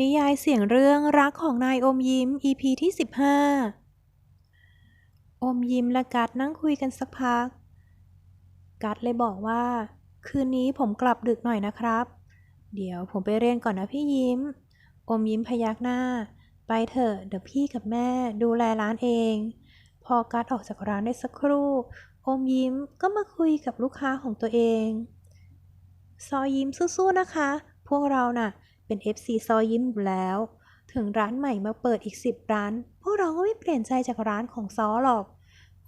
นิยายเสียงเรื่องรักของนายอมยิ้ม EP ที่ 15 อมยิ้มและกัดนั่งคุยกันสักพัก กัดเลยบอกว่า คืนนี้ผมกลับดึกหน่อยนะครับ เดี๋ยวผมไปเรียนก่อนนะพี่ยิ้ม อมยิ้มพยักหน้า ไปเถอะเดี๋ยวพี่กับแม่ดูแลร้านเอง พอกัดออกจากร้านได้สักครู่ อมยิ้มก็มาคุยกับลูกค้าของตัวเอง ซอยิ้มสู้ๆนะคะ พวกเราน่ะ เป็น FC ซอยิ้มอยู่แล้ว ถึงร้านใหม่มาเปิดอีก 10 ร้าน พวกเราก็ไม่เปลี่ยนใจจากร้านของซอหรอก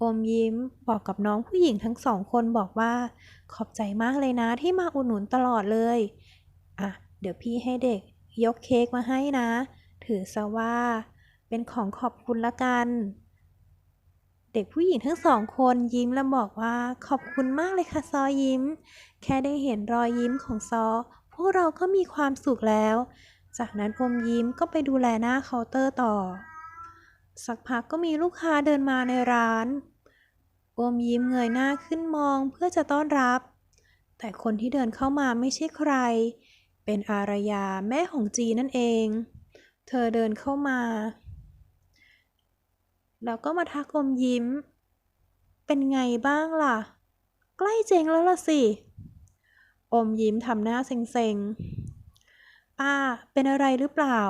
อมยิ้มบอกกับน้องผู้หญิงทั้งสองคนบอกว่า ขอบใจมากเลยนะที่มาอุดหนุนตลอดเลย อะ เดี๋ยวพี่ให้เด็ก ยกเค้กมาให้นะ ถือซะว่า เป็นของขอบคุณละกัน เด็กผู้หญิงทั้งสองคนยิ้มและบอกว่า ขอบคุณมากเลยค่ะซอยิ้ม แค่ได้เห็นรอยยิ้มของซอ พวกเราก็มีความสุขแล้ว จากนั้นอมยิ้มก็ไปดูแลหน้าเคาน์เตอร์ต่อ สักพักก็มีลูกค้าเดินมาในร้านอมยิ้มเงยหน้าขึ้นมองเพื่อจะต้อนรับ แต่คนที่เดินเข้ามาไม่ใช่ใคร เป็นอารยาแม่ของจีนั่นเอง เธอเดินเข้ามา แล้วก็มาทักอมยิ้ม เป็นไงบ้างล่ะ ใกล้เจ๊งแล้วล่ะสิ อมยิ้มทำหน้าเซ็งๆ ป้าเป็นอะไรหรือเปล่า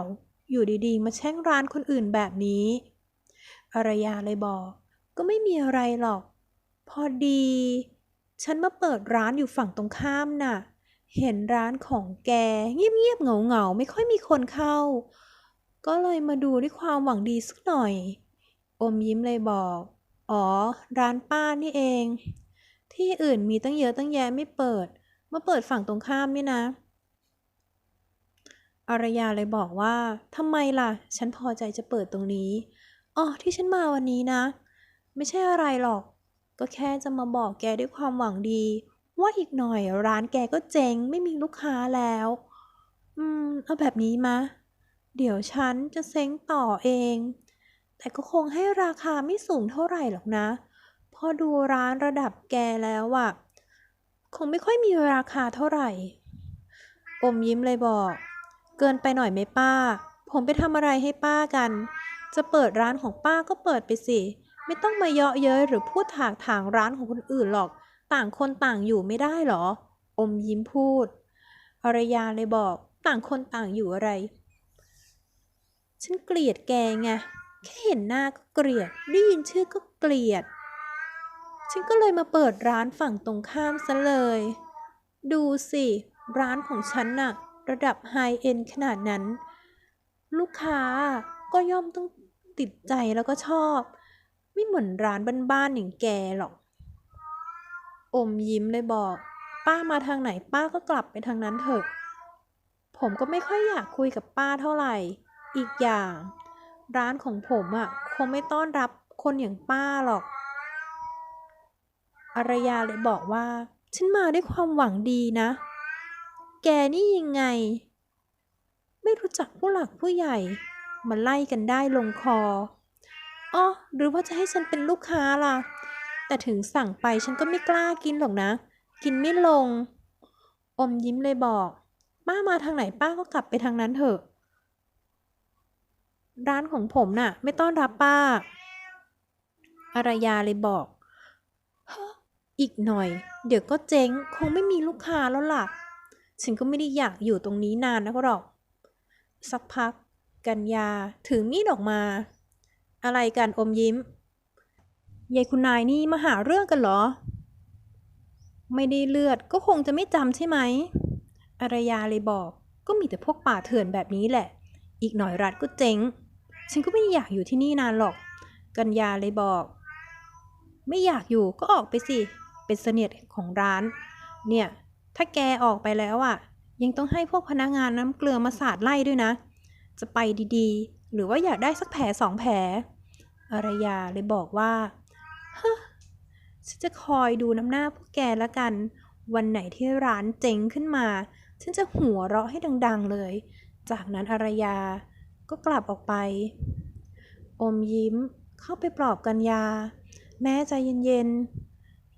อยู่ดีๆ มาแช่งร้านคนอื่นแบบนี้ อารยาเลยบอก ก็ไม่มีอะไรหรอก พอดี ฉันมาเปิดร้านอยู่ฝั่งตรงข้ามน่ะ เห็นร้านของแก เงียบๆเงาๆ ไม่ค่อยมีคนเข้า ก็เลยมาดูด้วยความหวังดีสักหน่อย อมยิ้มเลยบอก อ๋อ ร้านป้านี่เอง ที่อื่นมีตั้งเยอะตั้งแยะไม่เปิด มาเปิดฝั่งตรงข้ามนี่นะ อารยาเลยบอกว่าทำไมล่ะ ฉันพอใจจะเปิดตรงนี้ อ๋อ ที่ฉันมาวันนี้นะ ไม่ใช่อะไรหรอก ก็แค่จะมาบอกแกด้วยความหวังดี ว่าอีกหน่อยร้านแกก็เจ๊งไม่มีลูกค้าแล้ว อืม เอาแบบนี้มะ เดี๋ยวฉันจะเซ้งต่อเอง แต่ก็คงให้ราคาไม่สูงเท่าไหร่หรอกนะ พอดูร้านระดับแกแล้วอะ คงไม่ค่อยมีราคาเท่าไหร่ อมยิ้มเลยบอก เกินไปหน่อยไหมป้า ผมไปทำอะไรให้ป้ากัน จะเปิดร้านของป้าก็เปิดไปสิ ไม่ต้องมาเยาะเย้ยหรือพูดถากถางร้านของคนอื่นหรอก ต่างคนต่างอยู่ไม่ได้หรอ อมยิ้มพูดอรยาเลยบอก ต่างคนต่างอยู่อะไร ฉันเกลียดแกไง แค่เห็นหน้าก็เกลียด ได้ยินชื่อก็เกลียด ฉันก็เลยมาเปิดร้านฝั่งตรงข้ามซะเลย ดูสิ ร้านของฉันน่ะ ระดับไฮเอ็นขนาดนั้น ลูกค้าก็ย่อมต้องติดใจแล้วก็ชอบ ไม่เหมือนร้านบ้านๆอย่างแกหรอก อมยิ้มเลยบอก ป้ามาทางไหนป้าก็กลับไปทางนั้นเถอะ ผมก็ไม่ค่อยอยากคุยกับป้าเท่าไหร่ อีกอย่าง ร้านของผมอะคงไม่ต้อนรับคนอย่างป้าหรอก อารยาเลยบอกว่า ฉันมาด้วยความหวังดีนะ แกนี่ยังไง ไม่รู้จักผู้หลักผู้ใหญ่มาไล่กันได้ลงคออ๋อหรือว่าจะให้ฉันเป็นลูกค้าล่ะ แต่ถึงสั่งไปฉันก็ไม่กล้ากินหรอกนะ กินไม่ลง อมยิ้มเลยบอก ป้ามาทางไหนป้าก็กลับไปทางนั้นเถอะ ร้านของผมน่ะ ไม่ต้อนรับป้าอารยาเลยบอก อีกหน่อย เดี๋ยวก็เจ๊งคงไม่มีลูกค้าแล้วล่ะ ฉันก็ไม่ได้อยากอยู่ตรงนี้นานนักหรอก สักพัก กันยาถือมีดออกมา อะไรกันอมยิ้มยายคุณนายนี่มาหาเรื่องกันเหรอ ไม่ได้เลือดก็คงจะไม่จำใช่ไหมอารยาเลยบอกก็มีแต่พวกป่าเถื่อนแบบนี้แหละ อีกหน่อยรัฐก็เจ๊ง ฉันก็ไม่อยากอยู่ที่นี่นานหรอก กันยาเลยบอก ไม่อยากอยู่ก็ออกไปสิ เป็นเสนียดของร้าน เนี่ย ถ้าแกออกไปแล้วอะ ยังต้องให้พวกพนักงานน้ำเกลือมาสาดไล่ด้วยนะ จะไปดีๆ หรือว่าอยากได้สักแผลสองแผลอารยาเลยบอกว่าฮฉันจะคอยดูน้ำหน้าพวกแกแล้วกัน วันไหนที่ร้านเจ๊งขึ้นมา ฉันจะหัวเราะให้ดัง ๆเลย จากนั้นอารยาก็กลับออกไป อมยิ้มเข้าไปปลอบกันยาแม่ใจเย็นๆ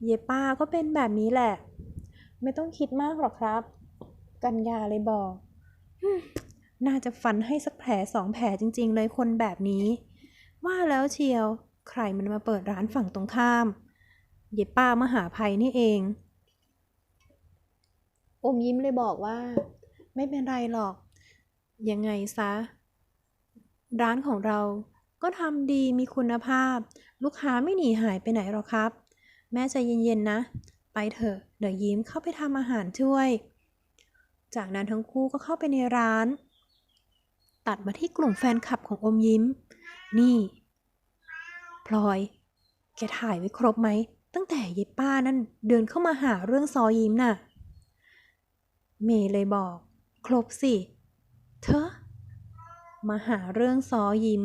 เยป้าก็เป็นแบบนี้แหละ ไม่ต้องคิดมากหรอกครับ กันยาเลยบอก น่าจะฟันให้สักแผลสองแผลจริง ๆ เลยคนแบบนี้ ว่าแล้วเชียว ใครมันมาเปิดร้านฝั่งตรงข้าม เย็บป้ามหาภัยนี่เอง อมยิ้มเลยบอกว่า ไม่เป็นไรหรอก ยังไงซะ ร้านของเราก็ทำดีมีคุณภาพ ลูกค้าไม่หนีหายไปไหนหรอกครับ แม่ใจเย็นๆนะ ไปเถอะ เดี๋ยวยิ้มเข้าไปทำอาหารช่วย จากนั้นทั้งคู่ก็เข้าไปในร้าน ตัดมาที่กลุ่มแฟนคลับของอมยิ้ม นี่ พลอย แกถ่ายไว้ครบไหม ตั้งแต่เย็บป้านั่นเดินเข้ามาหาเรื่องซอยิ้มน่ะ เมย์เลยบอก ครบสิ เธอ มาหาเรื่องซอยิ้ม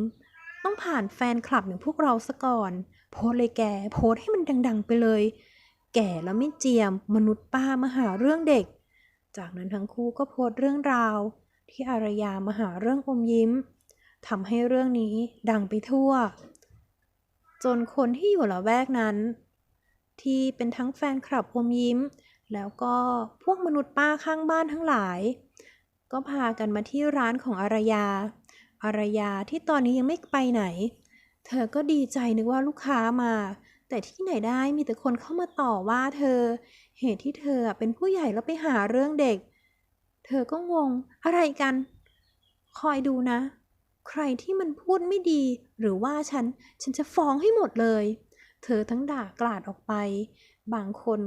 ต้องผ่านแฟนคลับอย่างพวกเราซะก่อน โพสเลยแก โพสให้มันดัง ๆ ไปเลย แก่แล้วไม่เจียม มนุษย์ป้ามาหาเรื่องเด็ก จากนั้นทั้งคู่ก็โพสเรื่องราว ที่อารยามาหาเรื่องอมยิ้มทำให้เรื่องนี้ดังไปทั่ว จนคนที่อยู่ละแวกนั้น ที่เป็นทั้งแฟนคลับอมยิ้ม แล้วก็พวกมนุษย์ป้าข้างบ้านทั้งหลาย ก็พากันมาที่ร้านของอารยา อารยาที่ตอนนี้ยังไม่ไปไหน เธอก็ดีใจนึกว่าลูกค้ามา แต่ที่ไหนได้มีแต่คนเข้ามาต่อว่าเธอ เหตุที่เธอเป็นผู้ใหญ่แล้วไปหาเรื่องเด็ก เธอก็งงอะไรกัน คอยดูนะ ใครที่มันพูดไม่ดี หรือว่าฉัน ฉันจะฟ้องให้หมดเลย เธอทั้งด่ากลาดออกไป บางคน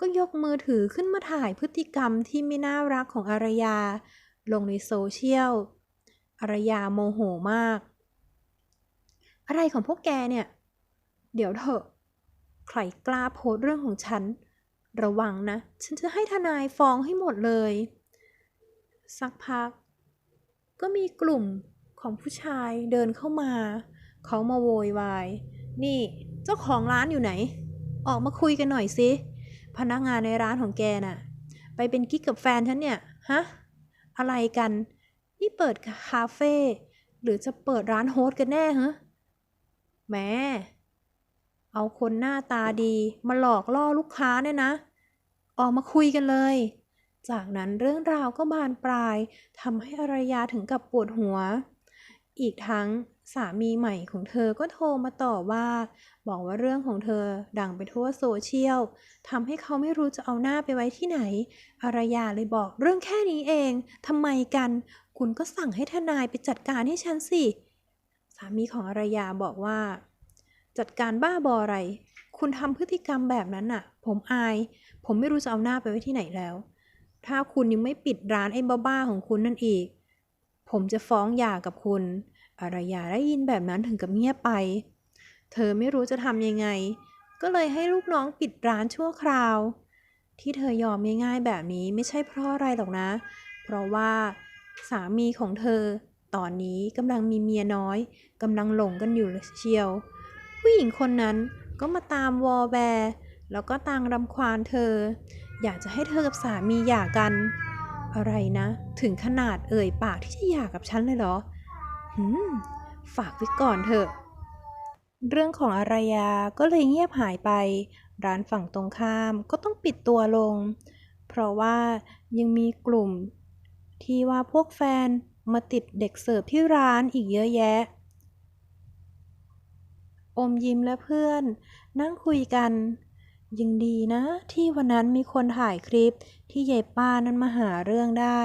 ก็ยกมือถือขึ้นมาถ่ายพฤติกรรมที่ไม่น่ารักของอารยา ลงในโซเชียล อารยาโมโหมาก อะไรของพวกแกเนี่ย เดี๋ยวเถอะ ใครกล้าโพสเรื่องของฉัน ระวังนะ ฉันจะให้ทนายฟ้องให้หมดเลย สักพัก ก็มีกลุ่มของผู้ชายเดินเข้ามา เขามาโวยวาย นี่เจ้าของร้านอยู่ไหน ออกมาคุยกันหน่อยสิ พนักงานในร้านของแกน่ะ ไปเป็นกิ๊กกับแฟนฉันเนี่ย ฮะ อะไรกัน นี่เปิดคาเฟ่หรือจะเปิดร้านโฮสกันแน่ฮะ แหมเอาคนหน้าตาดีมาหลอกล่อลูกค้าเนี่ยนะ ออกมาคุยกันเลย จากนั้นเรื่องราวก็บานปลายทำให้อรยาถึงกับปวดหัว อีกทั้งสามีใหม่ของเธอก็โทรมาต่อว่า บอกว่าเรื่องของเธอดังไปทั่วโซเชียลทำให้เขาไม่รู้จะเอาหน้าไปไว้ที่ไหน อรยาเลยบอกเรื่องแค่นี้เองทำไมกัน คุณก็สั่งให้ทนายไปจัดการให้ฉันสิามีของอารยาบอกว่า จัดการบ้าบออะไร คุณทำพฤติกรรมแบบนั้นน่ะ ผมอาย ผมไม่รู้จะเอาหน้าไปไว้ที่ไหนแล้ว ถ้าคุณยังไม่ปิดร้านไอ้บ้าๆของคุณนั่นอีก ผมจะฟ้องหย่ากับคุณ อารยาได้ยินแบบนั้นถึงกับเงียบไป เธอไม่รู้จะทำยังไง ก็เลยให้ลูกน้องปิดร้านชั่วคราว ที่เธอยอมง่ายๆแบบนี้ไม่ใช่เพราะอะไรหรอกนะ เพราะว่าสามีของเธอ ตอนนี้กำลังมีเมียน้อยกำลังหลงกันอยู่เชียว ผู้หญิงคนนั้นก็มาตามวอลแวร์แล้วก็ตางรำควานเธอ อยากจะให้เธอกับสามีหย่ากัน อะไรนะ ถึงขนาดเอ่ยปากที่จะหย่ากับฉันเลยเหรอหืมฝากไว้ก่อนเถอะ เรื่องของอารยาก็เลยเงียบหายไป ร้านฝั่งตรงข้ามก็ต้องปิดตัวลง เพราะว่ายังมีกลุ่มที่ว่าพวกแฟน มาติดเด็กเสิร์ฟที่ร้านอีกเยอะแยะ อมยิ้มและเพื่อน นั่งคุยกันยังดีนะ ที่วันนั้นมีคนถ่ายคลิปที่ยายป้านั้นมาหาเรื่องได้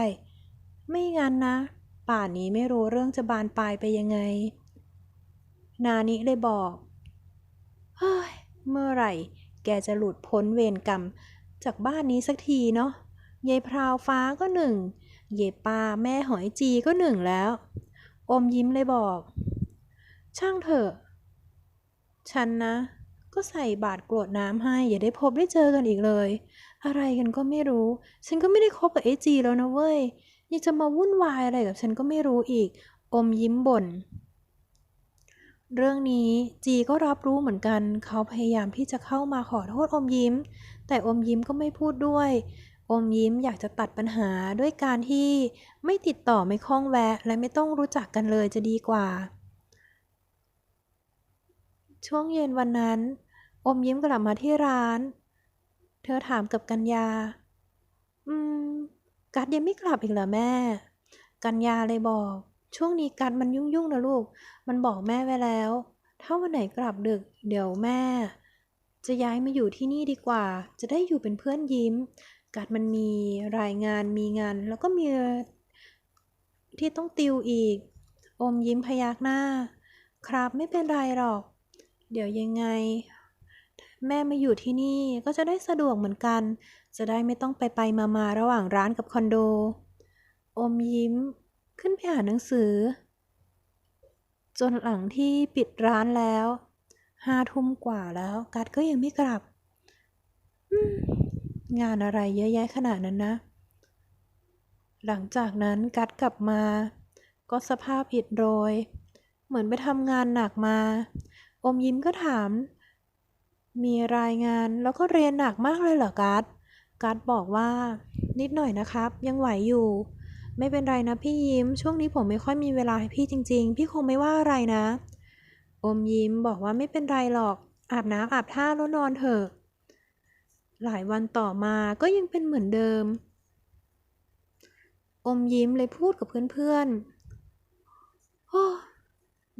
ไม่งั้นนะ ป่านนี้ไม่รู้เรื่องจะบานปลายไปยังไง นานิเลยบอกเฮ้ยเมื่อไหร่ แกจะหลุดพ้นเวรกรรม จากบ้านนี้สักทีเนาะยายพราวฟ้าก็หนึ่ง เยป้าแม่หอยจีก็หนึ่งแล้ว อมยิ้มเลยบอก ช่างเถอะ ฉันนะ ก็ใส่บาตรกรวดน้ำให้ อย่าได้พบได้เจอกันอีกเลย อะไรกันก็ไม่รู้ ฉันก็ไม่ได้คบกับเอจีแล้วนะเว้ย ยังจะมาวุ่นวายอะไรกับฉันก็ไม่รู้อีก อมยิ้มบ่นเรื่องนี้จีก็รับรู้เหมือนกัน เขาพยายามที่จะเข้ามาขอโทษอมยิ้ม แต่อมยิ้มก็ไม่พูดด้วย อมยิ้มอยากจะตัดปัญหาด้วยการที่ไม่ติดต่อไม่คล้องแวะ และไม่ต้องรู้จักกันเลยจะดีกว่า ช่วงเย็นวันนั้น อมยิ้มกลับมาที่ร้าน เธอถามกับกัญญา อืม กัดยังไม่กลับอีกเหรอแม่ กัญญาเลยบอก ช่วงนี้กัดมันยุ่งๆนะลูก มันบอกแม่ไว้แล้ว ถ้าวันไหนกลับดึก เดี๋ยวแม่ จะย้ายมาอยู่ที่นี่ดีกว่า จะได้อยู่เป็นเพื่อนยิ้ม กัดมันมีรายงานมีงาน แล้วก็มีที่ต้องติวอีก อมยิ้มพยักหน้า ครับไม่เป็นไรหรอก เดี๋ยวยังไง แม่มาอยู่ที่นี่ก็จะได้สะดวกเหมือนกัน จะได้ไม่ต้องไปไปมามาระหว่างร้านกับคอนโด อมยิ้มขึ้นไปอ่านหนังสือ จนหลังที่ปิดร้านแล้วห้าทุ่มกว่าแล้ว กัดก็ยังไม่กลับ อืม งานอะไรเยอะแยะขนาดนั้นนะ หลังจากนั้นกัดกลับมา ก็สภาพอิดโรย เหมือนไปทำงานหนักมา อมยิ้มก็ถาม มีรายงานแล้วก็เรียนหนักมากเลยเหรอกัดกัดบอกว่า นิดหน่อยนะครับ ยังไหวอยู่ ไม่เป็นไรนะพี่ยิ้ม ช่วงนี้ผมไม่ค่อยมีเวลาให้พี่จริง ๆ พี่คงไม่ว่าอะไรนะ อมยิ้มบอกว่าไม่เป็นไรหรอก อาบน้ำอาบท่าแล้วนอนเถอะ หลายวันต่อมาก็ยังเป็นเหมือนเดิม อมยิ้มเลยพูดกับเพื่อนๆโอ้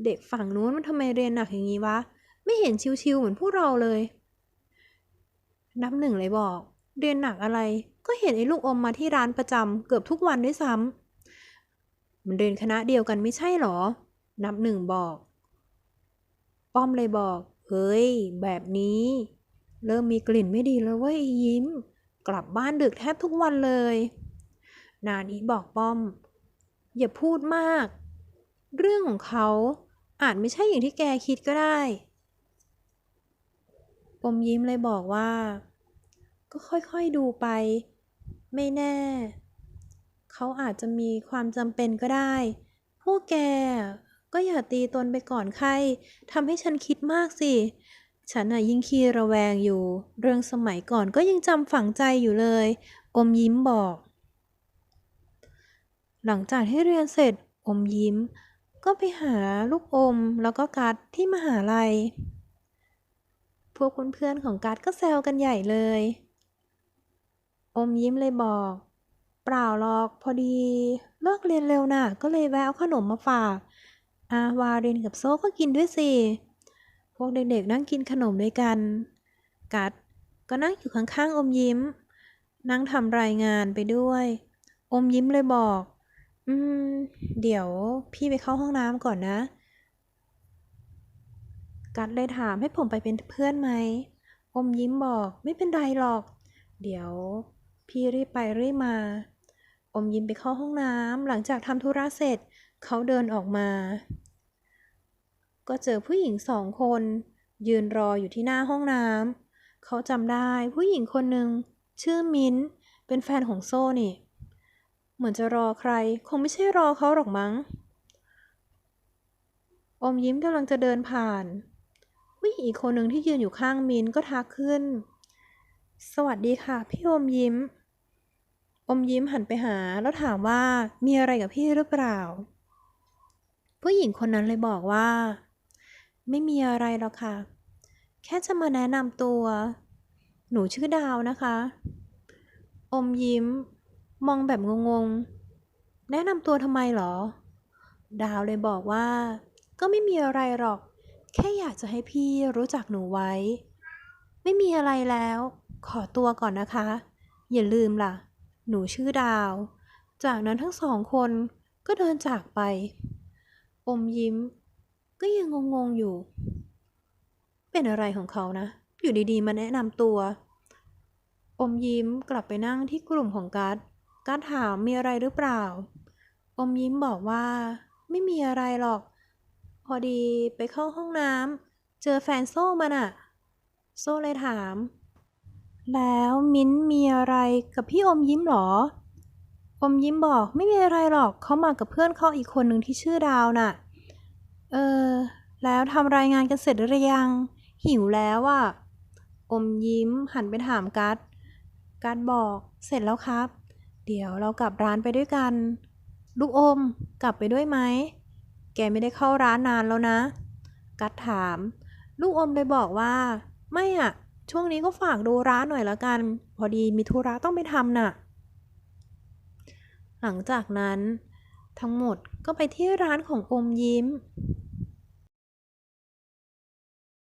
เด็กฝั่งนู้นมันทำไมเรียนหนักอย่างนี้วะ ไม่เห็นชิวๆเหมือนพวกเราเลย นับหนึ่งเลยบอก เรียนหนักอะไร ก็เห็นไอ้ลูกอมมาที่ร้านประจำเกือบทุกวันด้วยซ้ำมันเรียนคณะเดียวกันไม่ใช่หรอ นับหนึ่งบอก ป้อมเลยบอก เฮ้ย แบบนี้ เริ่มมีกลิ่นไม่ดีแล้วเว้ยยิ้ม กลับบ้านดึกแทบทุกวันเลย นานี้บอกป้อม อย่าพูดมาก เรื่องของเขาอาจไม่ใช่อย่างที่แกคิดก็ได้อมยิ้มเลยบอกว่า ก็ค่อยๆดูไป ไม่แน่ เขาอาจจะมีความจำเป็นก็ได้ พวกแกก็อย่าตีตนไปก่อนใครทำให้ฉันคิดมากสิ ฉันน่ะยิ่งขี้ระแวงอยู่ เรื่องสมัยก่อนก็ยังจำฝังใจอยู่เลย อมยิ้มบอก หลังจากที่เรียนเสร็จ อมยิ้ม ก็ไปหาลูกอมแล้วก็กัดที่มหาลัย พวกเพื่อนๆของกัดก็แซวกันใหญ่เลย อมยิ้มเลยบอก เปล่าหรอกพอดี เลิกเรียนเร็วน่ะ ก็เลยแวะเอาขนมมาฝาก อาวารินกับโซก็กินด้วยสิ พวกเด็กๆนั่งกินขนมด้วยกัน กัดก็นั่งอยู่ข้างๆอมยิ้ม นั่งทำรายงานไปด้วย อมยิ้มเลยบอก อืม เดี๋ยวพี่ไปเข้าห้องน้ำก่อนนะ กัดเลยถามให้ผมไปเป็นเพื่อนไหม อมยิ้มบอกไม่เป็นไรหรอก เดี๋ยวพี่รีบไปรีบมา อมยิ้มไปเข้าห้องน้ำหลังจากทำธุระเสร็จ เขาเดินออกมา ก็เจอผู้หญิงสองคน ยืนรออยู่ที่หน้าห้องน้ำเขาจำได้ผู้หญิงคนหนึ่งชื่อมิ้น เป็นแฟนของโซ่นี่ เหมือนจะรอใคร คงไม่ใช่รอเขาหรอกมั้ง อมยิ้มกำลังจะเดินผ่าน ผู้หญิงอีกคนหนึ่งที่ยืนอยู่ข้างมิ้นก็ทักขึ้น สวัสดีค่ะ พี่อมยิ้ม อมยิ้มหันไปหาแล้วถามว่ามีอะไรกับพี่หรือเปล่า ผู้หญิงคนนั้นเลยบอกว่า ไม่มีอะไรหรอกค่ะ แค่จะมาแนะนำตัว หนูชื่อดาวนะคะ อมยิ้ม มองแบบงงๆ แนะนำตัวทำไมหรอ ดาวเลยบอกว่า ก็ไม่มีอะไรหรอก แค่อยากจะให้พี่รู้จักหนูไว้ ไม่มีอะไรแล้ว ขอตัวก่อนนะคะ อย่าลืมล่ะ หนูชื่อดาว จากนั้นทั้งสองคนก็เดินจากไป อมยิ้ม ก็ยังงงๆอยู่ เป็นอะไรของเขานะ อยู่ดีๆ มาแนะนำตัว อมยิ้มกลับไปนั่งที่กลุ่มของกัดกัดถามมีอะไรหรือเปล่า อมยิ้มบอกว่า ไม่มีอะไรหรอก พอดีไปเข้าห้องน้ำเจอแฟนโซ่มันอะโซ่เลยถาม แล้วมิ้นมีอะไรกับพี่อมยิ้มหรอ อมยิ้มบอกไม่มีอะไรหรอกเขามากับเพื่อนเขาอีกคนหนึ่งที่ชื่อดาวน่ะ เออ แล้วทำรายงานกันเสร็จหรือยัง หิวแล้วอะอมยิ้มหันไปถามกัดกัดบอกเสร็จแล้วครับ เดี๋ยวเรากลับร้านไปด้วยกัน ลูกอมกลับไปด้วยไหม แกไม่ได้เข้าร้านนานแล้วนะ กัดถาม ลูกอมเลยบอกว่า ไม่อะช่วงนี้ก็ฝากดูร้านหน่อยละกัน พอดีมีธุระต้องไปทำน่ะ หลังจากนั้น ทั้งหมด ก็ไปที่ร้านของอมยิ้ม